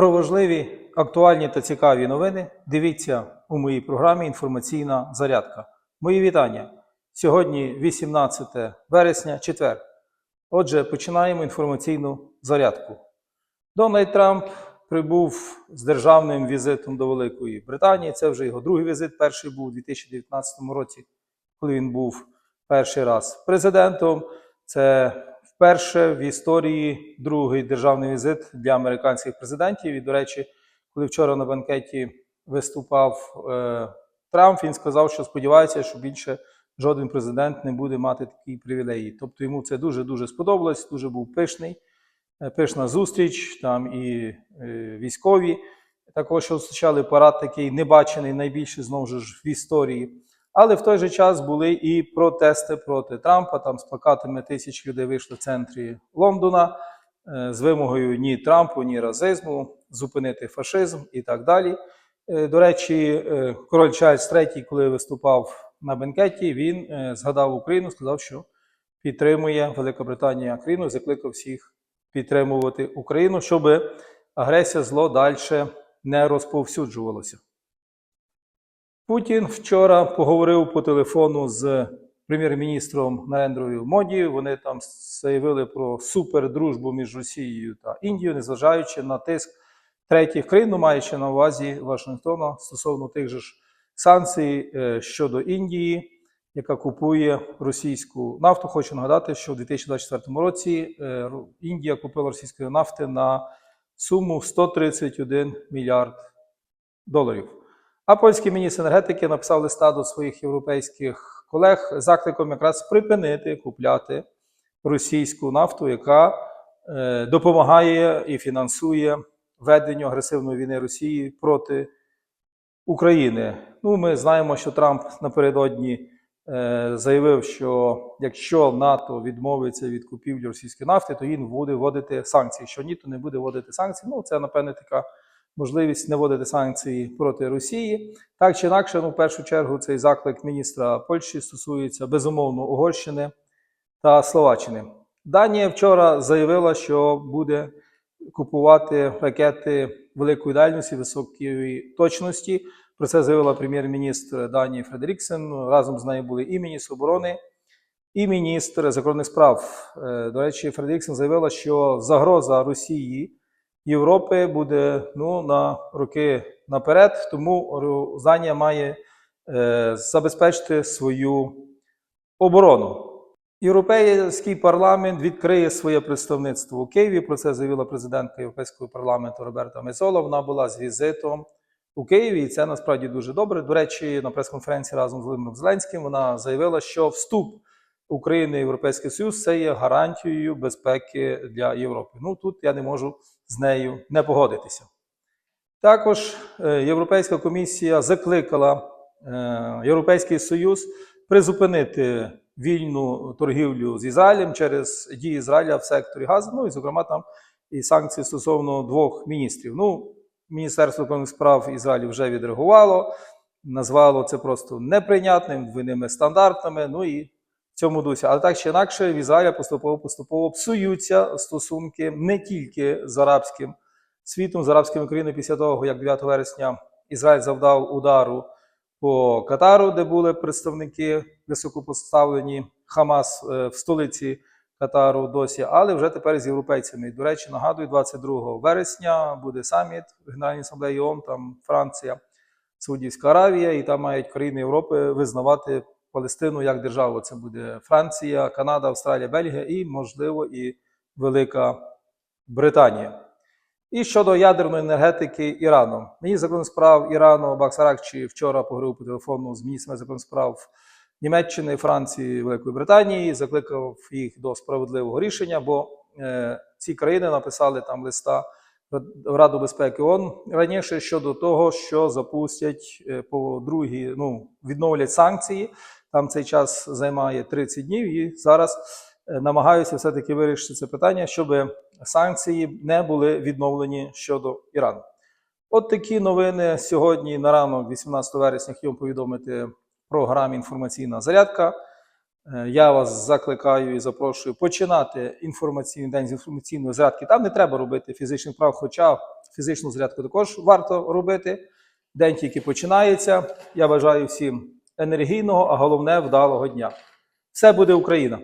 Про важливі, актуальні та цікаві новини дивіться у моїй програмі Інформаційна зарядка. Мої вітання. Сьогодні 18 вересня, четвер. Отже, починаємо інформаційну зарядку. Дональд Трамп прибув з державним візитом до Великої Британії. Це вже його другий візит. Перший був у 2019 році, коли він був перший раз президентом. Це вперше в історії другий державний візит для американських президентів. І, до речі, коли вчора на банкеті виступав е, Трамп, він сказав, що сподівається, що більше жоден президент не буде мати такі привілеї. Тобто йому це дуже дуже сподобалось, дуже був пишний, е, пишна зустріч. Там і е, військові також зустрічали парад такий небачений, найбільший знову ж в історії. Але в той же час були і протести проти Трампа. Там з плакатами тисяч людей вийшли в центрі Лондона е, з вимогою ні Трампу, ні расизму, зупинити фашизм і так далі. Е, До речі, е, король Чарльз III, коли виступав на бенкеті, він згадав Україну, сказав, що підтримує Велика Британія Україну, закликав всіх підтримувати Україну, щоб агресія зло далі не розповсюджувалося. Путін вчора поговорив по телефону з прем'єр-міністром Нарендрою Моді. Вони там заявили про супердружбу між Росією та Індією, незважаючи на тиск третіх країн, ну, маючи на увазі Вашингтона стосовно тих же ж санкцій е, щодо Індії, яка купує російську нафту. Хочу нагадати, що в 2024 році е, Індія купила російської нафти на суму 131 мільярд доларів. А польський міністр енергетики написав листа до своїх європейських колег закликом якраз припинити купляти російську нафту, яка е, допомагає і фінансує веденню агресивної війни Росії проти України. Ну, ми знаємо, що Трамп напередодні е, заявив, що якщо НАТО відмовиться від купівлі російської нафти, то він буде вводити санкції. Якщо ні, то не буде вводити санкції. Ну, це напевне така можливість не вводити санкції проти Росії. Так чи інакше, ну, в першу чергу, цей заклик міністра Польщі стосується безумовно Угорщини та Словаччини. Данія вчора заявила, що буде купувати ракети великої дальності, високої точності. Про це заявила прем'єр-міністр Данії Фредеріксен. Разом з нею були і міністр оборони, і міністр закордонних справ. Е, До речі, Фредеріксен заявила, що загроза Росії Європи буде ну, на роки наперед, тому Ру- має е, забезпечити свою оборону. Європейський парламент відкриє своє представництво у Києві. Про це заявила президентка Європейського парламенту Роберта Мецола. Вона була з візитом у Києві, і це насправді дуже добре. До речі, на прес-конференції разом з Володимиром Зеленським вона заявила, що вступ України в Європейський Союз це є гарантією безпеки для Європи. Ну тут я не можу з нею не погодитися. Також е, Європейська комісія закликала е, Європейський Союз призупинити вільну торгівлю з Ізраїлем через дії Ізраїля в секторі газу. Ну і, зокрема, там і санкції стосовно двох міністрів. Ну, Міністерство закордонних справ Ізраїлю вже відреагувало, назвало це просто неприйнятним, двойними стандартами. Ну і цьому дусі. Але так чи інакше, в Ізраїля поступово поступово псуються стосунки не тільки з арабським світом, з арабськими країнами після того, як 9 вересня Ізраїль завдав удару по Катару, де були представники високопоставлені Хамас е, в столиці Катару досі, але вже тепер з європейцями. До речі, нагадую, 22 вересня буде саміт в Генеральній асамблеї ООН, там Франція, Саудівська Аравія, і там мають країни Європи визнавати Палестину як державу. Це буде Франція, Канада, Австралія, Бельгія і, можливо, і Велика Британія. І щодо ядерної енергетики Ірану. Міністр закордонних справ Ірану Бакс Аракчі вчора поговорив по телефону з міністрами закордонних справ Німеччини, Франції, Великої Британії, закликав їх до справедливого рішення, бо е, ці країни написали там листа в Раду безпеки ООН раніше щодо того, що запустять е, по другій, ну відновлять санкції. Там цей час займає 30 днів, і зараз е, намагаються все-таки вирішити це питання, щоб санкції не були відновлені щодо Ірану. От такі новини сьогодні на ранок, 18 вересня, хотів повідомити програмі інформаційна зарядка. Е, Я вас закликаю і запрошую починати інформаційний день з інформаційної зарядки. Там не треба робити фізичних прав, хоча фізичну зарядку також варто робити. День тільки починається. Я бажаю всім енергійного, а головне вдалого дня. Все буде Україна!